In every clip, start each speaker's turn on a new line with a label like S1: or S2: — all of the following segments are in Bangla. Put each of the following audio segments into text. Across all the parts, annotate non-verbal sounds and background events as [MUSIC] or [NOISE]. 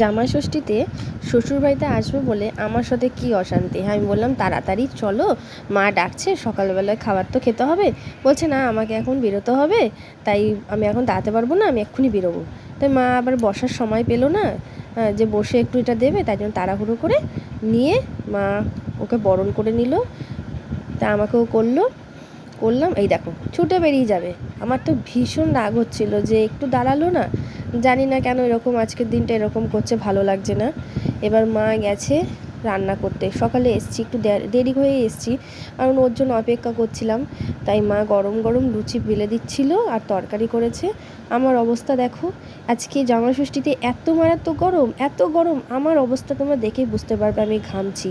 S1: জামাই ষষ্ঠীতে শ্বশুরবাড়িতে আসবে বলে আমার সাথে কি অশান্তি? হ্যাঁ আমি বললাম, তাড়াতাড়ি চলো, মা ডাকছে, সকালবেলায় খাবার তো খেতে হবে। বলছে, না, আমাকে এখন বেরোতে হবে, তাই আমি এখন দাঁড়াতে পারব না, আমি এক্ষুনি বেরোবো। তাই মা আবার বসার সময় পেল না যে বসে একটু এটা দেবে, তাই জন্য তাড়াহুড়ো করে নিয়ে মা ওকে বরণ করে নিল। তা আমাকেও করল, করলাম, এই দেখো, ছুটে বেরিয়ে যাবে। আমার তো ভীষণ রাগ হচ্ছিল যে একটু দাঁড়াল না জানি না কেন এরকম আজকের দিনটা এরকম করছে ভালো লাগছে না। এবার মা গেছে রান্না করতে। সকালে এসছি, একটু দেরি হয়ে এসছি। কারণ ওর জন্য অপেক্ষা করছিলাম। তাই মা গরম গরম লুচি বেলে দিচ্ছিল আর তরকারি করেছে। আমার অবস্থা দেখো, আজকে জামা ষষ্ঠীতে এত মারাত্মক গরম, এত গরম, আমার অবস্থা তোমরা দেখেই বুঝতে পারবে আমি ঘামছি।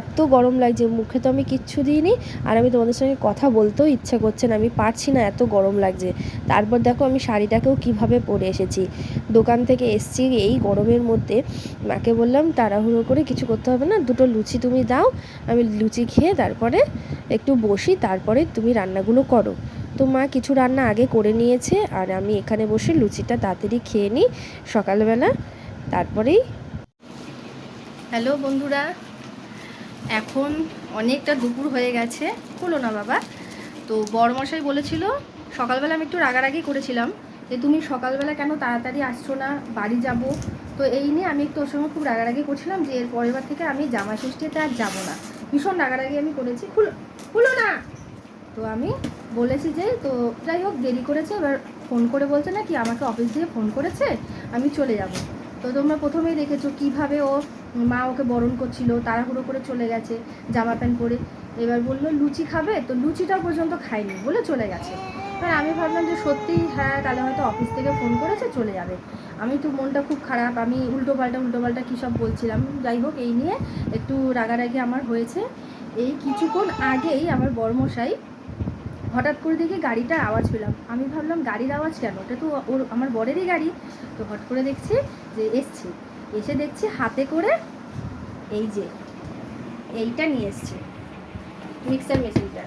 S1: এত গরম লাগছে, মুখে তো আমি কিচ্ছু দিইনি আর আমি তোমাদের সঙ্গে কথা বলতেও ইচ্ছা করছে না, আমি পারছি না এত গরম লাগছে। তারপর দেখো আমি শাড়িটাকেও কীভাবে পরে এসেছি। দোকান থেকে এসছি, এই গরমের মধ্যে মাকে বললাম, তাড়াহুড়ো করে কিছু করতে হবে না, দুটো লুচি তুমি দাও, আমি লুচি খেয়ে তারপরে একটু বসি, তারপরে তুমি রান্নাগুলো করো। তো মা কিছু রান্না আগে করে নিয়েছে, আর আমি এখানে বসে লুচিটা তাড়াতাড়ি খেয়ে নিই সকালবেলা, তারপরেই। হ্যালো বন্ধুরা, এখন অনেকটা দুপুর হয়ে গেছে, হলো না বাবা? তো বড়মশাই বলেছিল, সকালবেলা আমি একটু রাগারাগি করেছিলাম। যে তুমি সকালবেলা কেন তাড়াতাড়ি আসছো না? বাড়ি যাব। তো এই নিয়ে আমি একটু ওর সঙ্গে খুব রাগারাগি করছিলাম যে এর পরের থেকে আমি জামা ষষ্ঠীতে আর যাব না। ভীষণ রাগারাগি আমি করেছি। খুলো খুলো না! তো আমি বলেছি যে, তো যাই হোক, দেরি করেছে। এবার ফোন করে বলছে না কি আমাকে অফিস থেকে ফোন করেছে, আমি চলে যাব। তো তোমরা প্রথমেই দেখেছ কীভাবে ও মা ওকে বরণ করছিল, তাড়াহুড়ো করে চলে গেছে, জামা প্যান্ট পরে। এবার বলল, লুচি খাবে? তো লুচিটা পর্যন্ত খাইনি বলে চলে গেছে। এবার আমি ভাবলাম যে সত্যিই হ্যাঁ তাহলে হয়তো অফিস থেকে ফোন করেছে, চলে যাবে। আমি তো মনটা খুব খারাপ, আমি উল্টো পাল্টা উল্টো পাল্টা কী সব বলছিলাম। যাই হোক, এই নিয়ে একটু রাগারাগি আমার হয়েছে। এই কিছুক্ষণ আগেই আমার বর্মশাই হঠাৎ করে দেখি গাড়িটার আওয়াজ পেলাম। আমি ভাবলাম, গাড়ির আওয়াজ কেন? ওটা তো ওর, আমার বরেরই গাড়ি। তো হট করে দেখছি যে এসছে। এসে দেখছি হাতে করে এই যে, এইটা নিয়ে এসছে মিক্সার মেশিনটা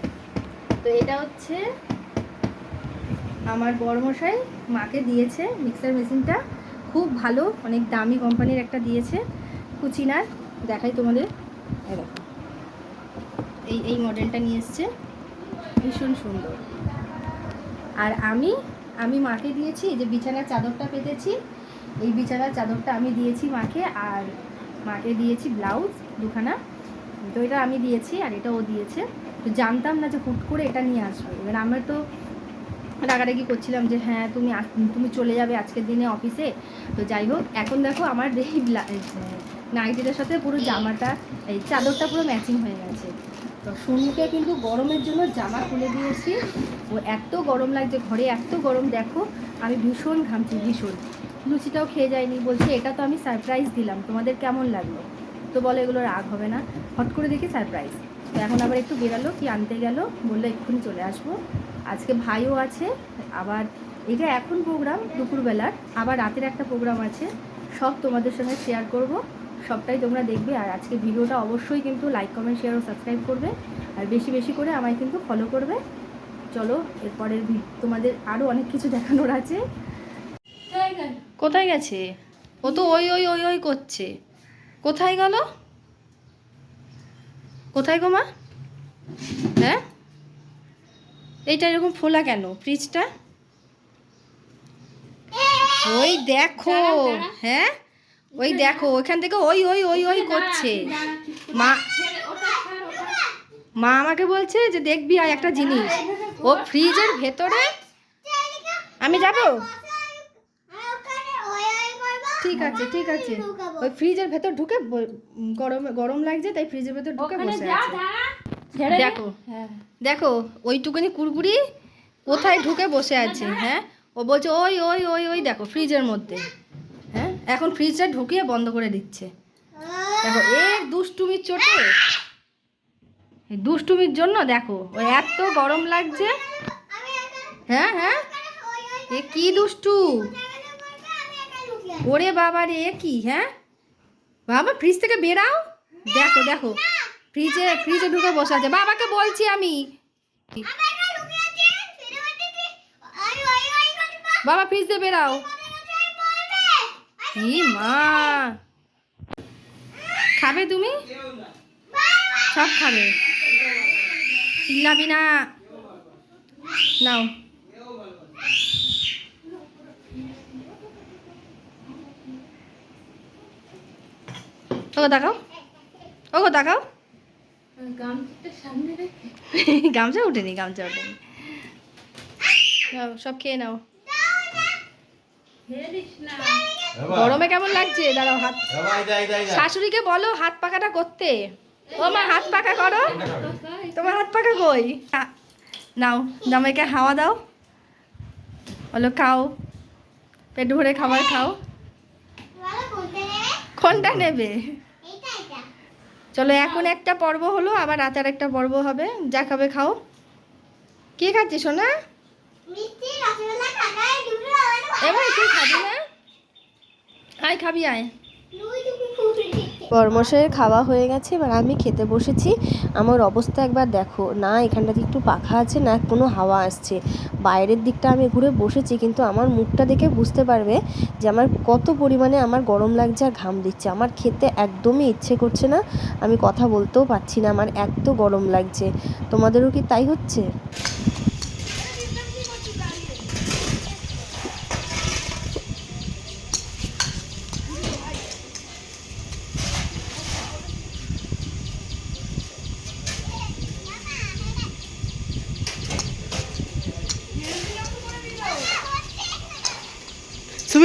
S1: তো এটা হচ্ছে আমার বড়মশাই মাকে দিয়েছে মিক্সার মেশিনটা। খুব ভালো, অনেক দামি কোম্পানির একটা দিয়েছে কুচিনার। দেখাই তোমাদের। এই এই এই মডেলটা নিয়ে এসছে। ভীষণ সুন্দর। আর আমি আমি মাকে দিয়েছি যে বিছানার চাদরটা পেতেছি। এই বিছানার চাদরটা আমি দিয়েছি মাকে আর মাকে দিয়েছি ব্লাউজ দুখানা। তো এটা আমি দিয়েছি আর এটা ও দিয়েছে। তো জানতাম না যে হুট করে এটা নিয়ে আসবে। এবার আমরা তো রাগারাগি করছিলাম যে হ্যাঁ তুমি তুমি চলে যাবে আজকের দিনে অফিসে। তো যাই হোক, এখন দেখো আমার [LAUGHS] এই নাইটিটার সাথে পুরো জামাটা, এই চাদরটা পুরো ম্যাচিং হয়ে গেছে। তো সুনুকে কিন্তু গরমের জন্য জামা খুলে দিয়েছি। ও এত গরম লাগছে ঘরে, এত গরম দেখো, আমি ভীষণ ঘামছি, ভীষণ। লুচিটাও খেয়ে যায়নি, বলছে এটা তো আমি সারপ্রাইজ দিলাম, তোমাদের কেমন লাগল? তো বলে এগুলো রাগ হবে না, হট করে দেখি সারপ্রাইজ তো এখন আবার একটু বেরালো, কি আনতে গেল, বলল এক্ষুনি চলে আসব। আজকে ভাইও আছে, আবার এটা এখন প্রোগ্রাম দুপুরবেলার, আবার রাতের একটা প্রোগ্রাম আছে। সব তোমাদের সঙ্গে শেয়ার করব, সবটাই তোমরা দেখবে। আর আজকে ভিডিওটা অবশ্যই কিন্তু লাইক কমেন্ট শেয়ার ও সাবস্ক্রাইব করবে। আর বেশি বেশি করে আমায় কিন্তু ফলো করবে। চলো, এরপরের তোমাদের আরও অনেক কিছু দেখানোর আছে। কোথায় গেছে? ও তো ওই ওই ওই ওই করছে। কোথায় গেল? কোথায় গো মা? হ্যাঁ? এইটা এরকম ফোলা কেন? ফ্রিজটা? ওই দেখো হ্যাঁ? ওই দেখো ওইখান থেকে ওই ওই ওই ওই করছে। মা মা আমাকে বলছে যে দেখবি আর একটা জিনিস। ও ফ্রিজের ভেতরে আমি যাব? ঠিক আছে ঠিক আছে। ওই ফ্রিজের ভেতর ঢুকে গরম গরম লাগছে তাই ফ্রিজের ভেতর ঢুকে বসে আছে। দেখো। দেখো ওইটুকুনি কুরকুরি কোথায় ঢুকে বসে আছে হ্যাঁ। ও বলছে ওই ওই ওই ওই দেখো ফ্রিজের মধ্যে হ্যাঁ? এখন ফ্রিজটা ঢুকিয়ে বন্ধ করে দিচ্ছে। দেখো এ দুষ্টুমির চোটে দুষ্টুমির জন্য দেখো ওই এত গরম লাগছে। হ্যাঁ হ্যাঁ? এ কি দুষ্টু? ওরে বাবা রে কি হ্যাঁ? বাবা ফ্রিজ থেকে বেরাও দেখো দেখো। ফ্রিজে ফ্রিজে ঢুকে বসে আছে। বাবাকে বলছি আমি। বাবা ফ্রিজ দিয়ে বেরাও। ই মা। খাবে তুমি? সব খাবে। চিল্লাবি না। নাও। ওগো তাকাও ওগো তাকাও [LAUGHS] গামছা উঠেনি গামছা উঠেনি। সব খেয়ে নাও। গরমে কেমন লাগছে? দাঁড়াও হাত শাশুড়িকে বলো হাত পাকাটা করতে। ও মা হাত পাকা করো। তোমার হাত পাকা কই? নাও জামাইকে হাওয়া দাও। বলো খাও। পেট ভরে খাবার খাও। কোনটা নেবে? চলো এখন একটা পর্ব হলো আবার রাতের আর একটা পর্ব হবে। যা খাবে খাও। কে খাচ্ছি সোনা? এবার তুই খাবি না? আয় খাবি আয়। বরমশাইয়ের খাওয়া হয়ে গেছে, এবার আমি খেতে বসেছি। আমার অবস্থা একবার দেখো। না এখানটাতে একটু পাখা আছে, না কোনো হাওয়া আসছে। বাইরের দিকটা আমি ঘুরে বসেছি, কিন্তু আমার মুখটা দেখে বুঝতে পারবে যে আমার কত পরিমাণে আমার গরম লাগছে আর ঘাম দিচ্ছে। আমার খেতে একদমই ইচ্ছে করছে না। আমি কথা বলতেও পারছি না, আমার এত গরম লাগছে। তোমাদেরও কি তাই হচ্ছে?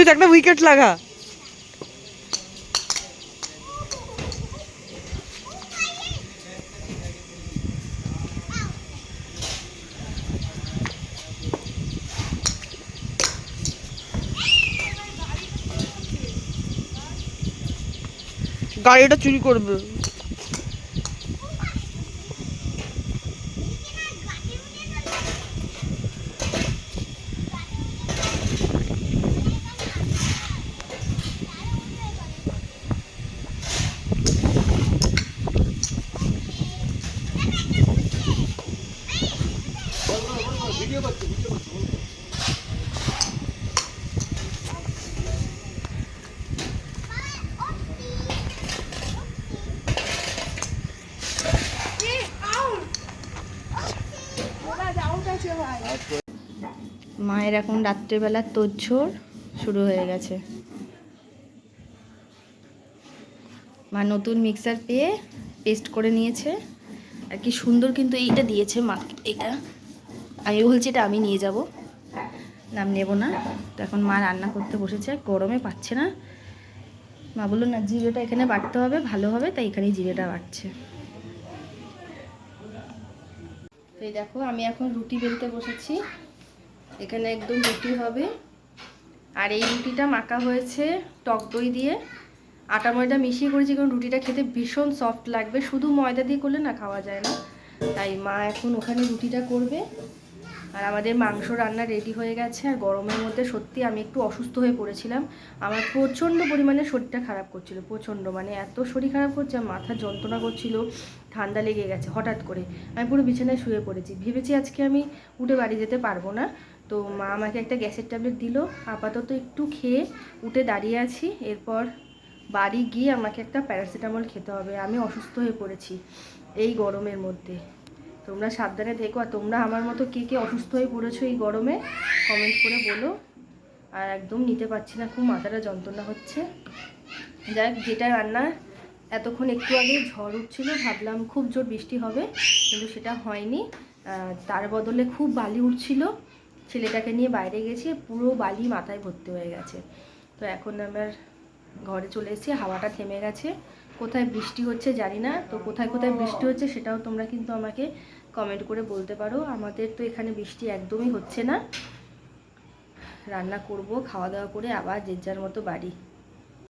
S2: সুমিত একটা উইকেট লাগা। গাড়িটা চুরি করবে।
S1: মায়ের এখন রাত্রেবেলা তোড়ঝোড় শুরু হয়ে গেছে। মা নতুন মিক্সার পেয়ে পেস্ট করে নিয়েছে। আর কি সুন্দর কিন্তু এইটা দিয়েছে মা, এটা। আমি বলছি এটা আমি নিয়ে যাব। নাম নেব না। তো এখন মা রান্না করতে বসেছে, গরমে পাচ্ছে না। মা বলল, না, জিরেটা এখানে বাটতে হবে, ভালো হবে, তাই এখানেই জিরেটা বাটছে তো দেখো, আমি এখন রুটি বেলতে বসেছি। এখানে একদম রুটি হবে। আর এই রুটিটা মাখা হয়েছে টক দই দিয়ে। আটা ময়দা মিশিয়ে করেছি কারণ রুটিটা খেতে ভীষণ সফট লাগবে। শুধু ময়দা দিয়ে করলে না খাওয়া যায় না। তাই মা এখন ওখানে রুটিটা করবে। আর আমাদের মাংস রান্না রেডি হয়ে গেছে। আর গরমের মধ্যে সত্যি আমি একটু অসুস্থ হয়ে পড়েছিলাম। আমার প্রচণ্ড পরিমাণে শরীরটা খারাপ করছিল, প্রচণ্ড। মানে এত শরীর খারাপ করছে আর মাথা যন্ত্রণা করছিল, ঠান্ডা লেগে গেছে হঠাৎ করে। আমি পুরো বিছানায় শুয়ে পড়েছি। ভেবেছি আজকে আমি উঠে বাড়ি যেতে পারব না। তো মা আমাকে একটা গ্যাসের ট্যাবলেট দিল। আপাতত একটু খেয়ে উঠে দাঁড়িয়ে আছি। এরপর বাড়ি গিয়ে আমাকে একটা প্যারাসিটামল খেতে হবে। আমি অসুস্থ হয়ে পড়েছি এই গরমের মধ্যে। তোমরা সাবধানে থেকো। আর তোমরা আমার মতো কে কে অসুস্থ হয়ে পড়েছো এই গরমে কমেন্ট করে বলো। আর একদম নিতে পারছি না, খুব মাথাটা যন্ত্রণা হচ্ছে। যাক যেটা রান্না এতক্ষণ একটু আগে ঝড় উঠছিল, ভাবলাম খুব জোর বৃষ্টি হবে, কিন্তু সেটা হয়নি। তার বদলে খুব বালি উঠছিল। ছেলেটাকে নিয়ে বাইরে গেছি, পুরো বালি মাথায় ভর্তি হয়ে গেছে। তো এখন আমার ঘরে চলে এসেছি, হাওয়াটা থেমে গেছে। কোথায় বৃষ্টি হচ্ছে জানি না, তো কোথায় কোথায় বৃষ্টি হচ্ছে সেটাও তোমরা কিন্তু আমাকে কমেন্ট করে বলতে পারো। আমাদের তো এখানে বৃষ্টি একদমই হচ্ছে না। রান্না করব, খাওয়া দাওয়া করে আবার যে যার মতো বাড়ি।